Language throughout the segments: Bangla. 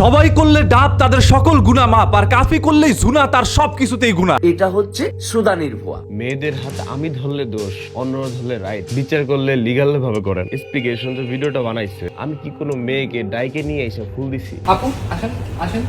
সবাই করলে ডাব তাদের সকল গুণা মাপ আর কাফি করলেই জুনা তার সব কিছুতেই গুণা। এটা হচ্ছে সুদানির ভুয়া। মেয়েদের হাতে আমি ধরলে দোষ অন্যরা ধরলে রাইট বিচার করলে লিগাল ভাবে করেন। স্পিকেশন যে ভিডিওটা বানাইছে। আমি কি কোনো মেয়েকে ডাইকে নিয়ে এসে ফুল দিছি? আপু আসেন আসেন।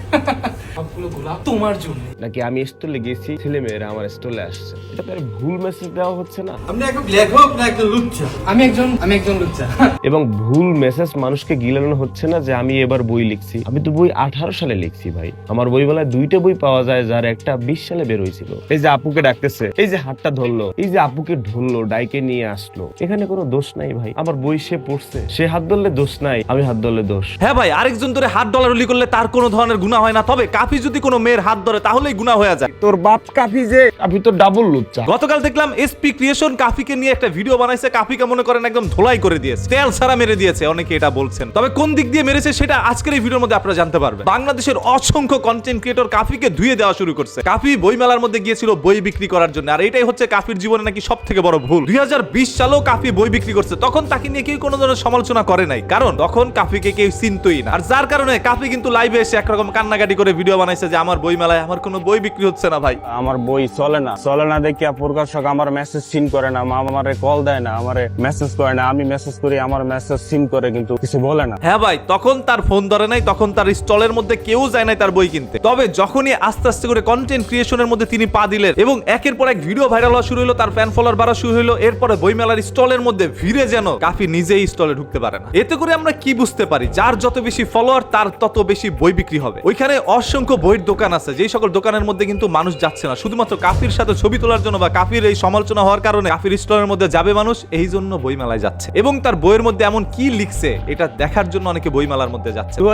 সবগুলো গোলাপ তোমার জন্য। নাকি আমি স্টলে গেছি ছেলে মেয়েরা আমার স্টলে আসছে। এটা তো ভুল মেসেজ দেওয়া হচ্ছে না। আপনি একজন লেখক না একজন লুচ্চা? আমি একজন আমি একজন লুচ্চা। এবং ভুল মেসেজ মানুষকে গিলানো হচ্ছে না যে আমি এবার বই লিখছি। আমি তো বই আঠারো সালে লিখছি ভাই। আমার বই বলায় দুইটা বই পাওয়া যায় যার একটা বিশ সালে বের হয়েছিল। এই যে আপুকে ডাকতেছে, এই যে হাতটা ধরলো, এই যে আপুকে ঢুললো, ডাইকে নিয়ে আসলো, এখানে কোনো দোষ নাই ভাই। আমার বই সে পড়ছে, সে হাত ধরলে দোষ নাই, আমি হাত ধরলে দোষ। হ্যাঁ ভাই, আরেকজন ধরে হাত ডলারলি করলে তার কোনো ধরনের গুণা হয় না। তবে কাফি যদি কোনো মেয়ের হাত ধরে, তাহলেই গুণা হয়ে যায়। তোর বাপ কাফি যে কাফি তো ডাবল লুচ্চা। গতকাল দেখলাম এসপি ক্রিয়েশন কাফিকে নিয়ে একটা ভিডিও বানাইছে। কাফিকে মনে করেন একদম ধোলাই করে দিয়েছে। তেল সারা মেরে দিয়েছে অনেকে এটা বলছেন। তবে কোন দিক দিয়ে মেরেছে সেটা আজকের এই ভিডিওর মধ্যে আপনারা জানতে পারবেন। বাংলাদেশের অসংখ্য কন্টেন্ট ক্রিয়েটর কাফিকে ধুয়ে দেওয়া শুরু করছে। কাফি বই মেলার মধ্যে গিয়েছিল বই বিক্রি করার জন্য। আর এটাই হচ্ছে কাফির জীবনে নাকি সব থেকে বড় ভুল। দুই হাজার বিশ সালেও কাফি বই বিক্রি করছে। তখন তাকে নিয়ে কেউ কোনো ধরনের সমালোচনা করে নাই। কারণ তখন কাফিকে কেউ চিনতই না। আর যার কারণে কাফি কিন্তু লাইভে এসে একরকম কান্নাকাটি করে ভিডিও বানাইছে যে আমার বই মেলায় আমার কোনো বই বিক্রি হচ্ছে না ভাই? আমার বই চলে না। চলে না দেখিয়া প্রকাশক আমার মেসেজ সিন করে না আমারে কল দেয় না আমারে মেসেজ করে না। আমি মেসেজ করি আমার মেসেজ সিন করে কিন্তু কিছু বলে না। হ্যাঁ ভাই তখন তার ফোন ধরে নাই তখন তার স্টলের মধ্যে কেউ যায় নাই তার বই কিনতে। তবে যখনই আস্তে আস্তে করে কন্টেন্ট ক্রিয়েশনের মধ্যে তিনি পা দিলেন এবং একের পর এক ভিডিও ভাইরাল হওয়া শুরু হলো তার ফ্যান ফলোয়ার বাড়া শুরু হলো এরপরে বইমেলার স্টলের মধ্যে ভিড়ে যেন কাফি নিজেই স্টলে ঢুকতে পারে না। এতে করে আমরা কি বুঝতে পারি? যার যত বেশি ফলোয়ার তার তত বেশি বই বিক্রি হবে। ওইখানে অসংখ্য বইয়ের দোকান আছে যেই সকল দোকানের মধ্যে কিন্তু মানুষ যাচ্ছে না। শুধুমাত্র কাফির সাথে ছবি তোলার জন্য বা কাফির এই সমালোচনা হওয়ার কারণে কাফির স্টলের মধ্যে যাবে মানুষ এই জন্য বইমেলায় যাচ্ছে। এবং তার বইয়ের মধ্যে এমন কি লিখছে এটা দেখার জন্য অনেকে বইমেলার মধ্যে যাচ্ছে। দু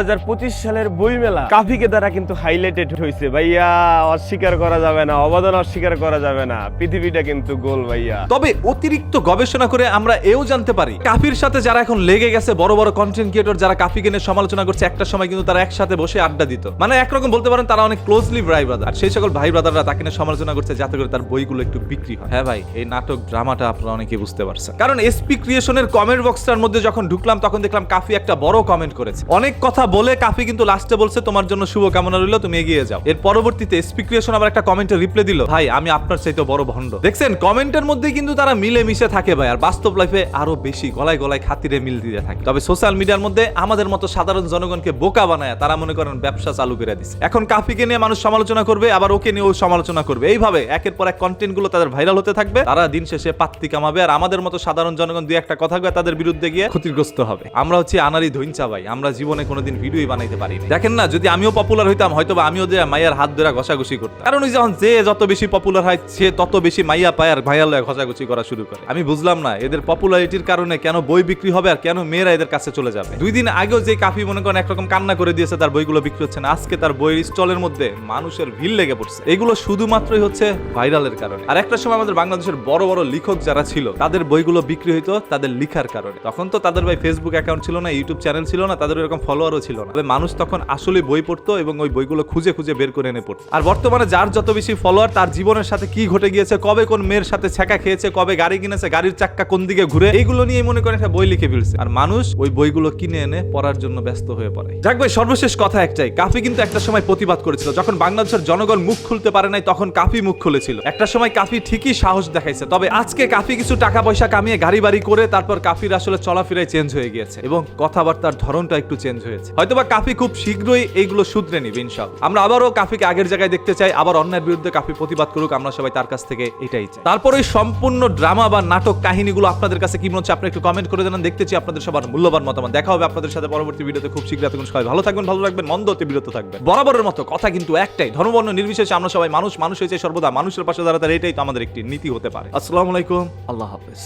সালের বই মেলা কাফিকে দ্বারা কিন্তু হাইলাইটেড হয়েছে ভাইয়া অস্বীকার করা যাবে না অবদান অস্বীকার করা যাবে না। পৃথিবীটা কিন্তু গোল ভাইয়া। তবে অতিরিক্ত গবেষণা করে আমরা এও জানতে পারি কাফির সাথে যারা এখন লেগে গেছে বড় বড় কন্টেন্ট ক্রিয়েটর যারা কাফিকে নিয়ে সমালোচনা করছে একটা সময় কিন্তু তারা একসাথে বসে আড্ডা দিত। মানে একরকম বলতে পারেন তারা অনেক ক্লোজলি ভাই ব্রাদার সেই সকল ভাই ব্রাদাররা তাকে নিয়ে সমালোচনা করছে যাতে করে তার বইগুলো একটু বিক্রি হয়। হ্যাঁ ভাই এই নাটক ড্রামাটা আপনারা অনেকে বুঝতে পারছেন। কারণ এসপি ক্রিয়েশনের কমেন্ট বক্সটার মধ্যে যখন ঢুকলাম তখন দেখলাম কাফি একটা বড় কমেন্ট করেছে। অনেক কথা বলে কাফি কিন্তু লাস্টে বলছে তোমার জন্য শুভ কামনা রইল তুমি এগিয়ে যাও। এর পরবর্তীতে এসপি ক্রিয়েশন আবার একটা কমেন্টে রিপ্লাই দিল ভাই আমি আপনার চাইতে বড় ভণ্ড। দেখছেন কমেন্টের মধ্যে কিন্তু তারা মিলে মিশে থাকে ভাই আর বাস্তব লাইফে আরও বেশি গলায় গলায় খাতিরে মিল দিতে থাকে। তবে সোশ্যাল মিডিয়ার মধ্যে আমাদের মতো সাধারণ জনগণকে বোকা বানায় তারা মনে করেন ব্যবসা চালু করে দিচ্ছে এখন কাফিকে নিয়ে মানুষ সমালোচনা করবে আবার ওকে নিয়েও সমালোচনা করবে। এইভাবে একের পর এক কন্টেন্টগুলো তাদের ভাইরাল হতে থাকবে। তারা দিন শেষে পাত্তি কামাবে। আর আমাদের মতো সাধারণ জনগণ দুই একটা কথা তাদের বিরুদ্ধে গিয়ে ক্ষতিগ্রস্ত হবে। আমরা হচ্ছে আনারি ধৈঞ্চা ভাই। আমরা জীবনে কোনোদিন ভিডিওই বানাইতে পারিনি। দেখেন না, যদি আমিও পপুলার হইতাম হয়তো বা আমিও যে মাইয়ার হাত ধরে ঘষাঘষি করতাম। কারণ ওই যখন যে যত বেশি পপুলার হয়, সে তত বেশি মাইয়া পায় আর লয় ঘষাঘষি করা শুরু করে। আমি বুঝলাম না, এদের পপুলারিটির কারণে কেন বই বিক্রি হবে আর কেন মেয়েরা এদের কাছে চলে যাবে? দুই দিন আগেও যে কাফি মনে করেন একরকম কান্না করে দিয়েছে, তার বইগুলো বিক্রি হচ্ছে না। আজকে তার বইয়ের স্টলের মধ্যে মানুষের ভিড় লেগে পড়ছে। এগুলো শুধুমাত্রই হচ্ছে ভাইরালের কারণে। আর একটা সময় আমাদের বাংলাদেশের বড় বড় লেখক যারা ছিল, তাদের বইগুলো বিক্রি হইতো তাদের লিখার কারণে। তখন তো তাদের ভাই ফেসবুক অ্যাকাউন্ট ছিল না ইউটিউব চ্যানেল ছিল না, তাদের এরকম ফলোয়ারও ছিল না। তবে মানুষ তখন আসলে বই পড়তো এবং ওই বইগুলো খুঁজে খুঁজে বের করে এনে পড়তো। আর বর্তমানে যার যত বেশি ফলোয়ার তার জীবনের সাথে কি ঘটে গিয়েছে, কবে কোন মেয়ের সাথে ছেঁকা খেয়েছে, কবে গাড়ি কিনেছে, গাড়ির চাক্কা কোন দিকে ঘুরে, এইগুলো নিয়ে মনে করেন একটা বই লিখে ফেলছে। আর মানুষ ওই বইগুলো কিনে এনে পড়ার জন্য ব্যস্ত হয়ে পড়ে। যাক ভাই, সর্বশেষ কথা একটাই। কাফি কিন্তু একটা সময় প্রতিবাদ করেছিল, যখন বাংলাদেশের জনগণ মুখ খুলতে পারে নাই, তখন কাফি মুখ খুলেছিল। একটা সময় কাফি ঠিকই সাহস দেখাইছে, তবে আজকে কাফি কিছু টাকা পয়সা কামিয়ে গাড়ি বাড়ি করে তারপর কাফির আসলে চলাফেরায় চেঞ্জ হয়ে গিয়েছে এবং কথাবার্তার ধরনটা একটু চেঞ্জ হয়েছে। হয়তোবা কাফি খুব শীঘ্রই এইগুলো শুধরে নিবে ইনশাল্লাহ আমরা আবারও কাফিকে আগের জায়গায় দেখতে চাই, আবার অন্যের বিরুদ্ধে কাফি প্রতিবাদ করুক, আমরা সবাই তার কাছ থেকে এটাই চাই। তারপর ওই সম্পূর্ণ ড্রামা বা নাটক কাহিনীগুলো আপনাদের কাছে কি মনে হচ্ছে আপনি একটু কমেন্ট করে জানান, দেখতে চাই আপনাদের সবার মূল্যবান মতামত। দেখা হবে আপনাদের সাথে পরবর্তী ভিডিওতে, খুব শীঘ্র তখন সবাই ভালো থাকবেন, ভালো রাখবেন মন্দ হতে বিরত থাকবেন। বরাবরের মতো, কথা কিন্তু একটাই, ধর্মবর্ণ নির্বিশেষে আমরা সবাই মানুষ মানুষ হয়েছে সর্বদা। মানুষের পাশে দাঁড়াতে এটাই তো আমাদের একটি নীতি হতে পারে। আসসালামু আলাইকুম। আল্লাহ হাফেজ।